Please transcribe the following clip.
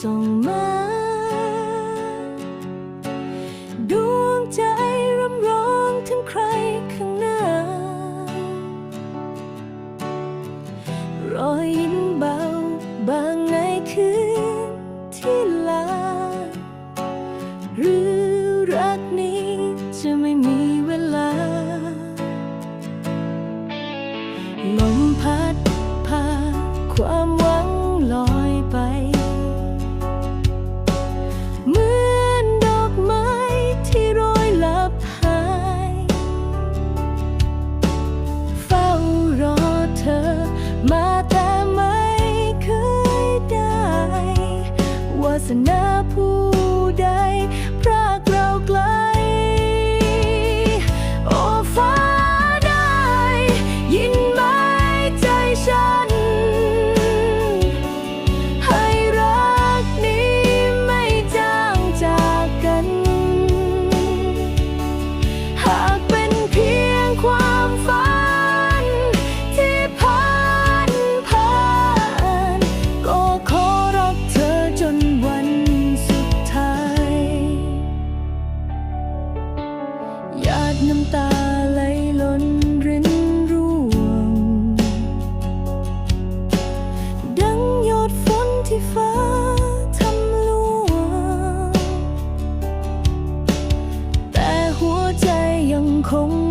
ส่งมา ดวงใจรำร้องถึงใครข้างหน้า รอยยิ้มเบาบางในคืนที่ลา หรือรักนี้จะไม่มีเวลา ลมพัดพาความ มาแต่ไม่เคยได้วาสนา 空。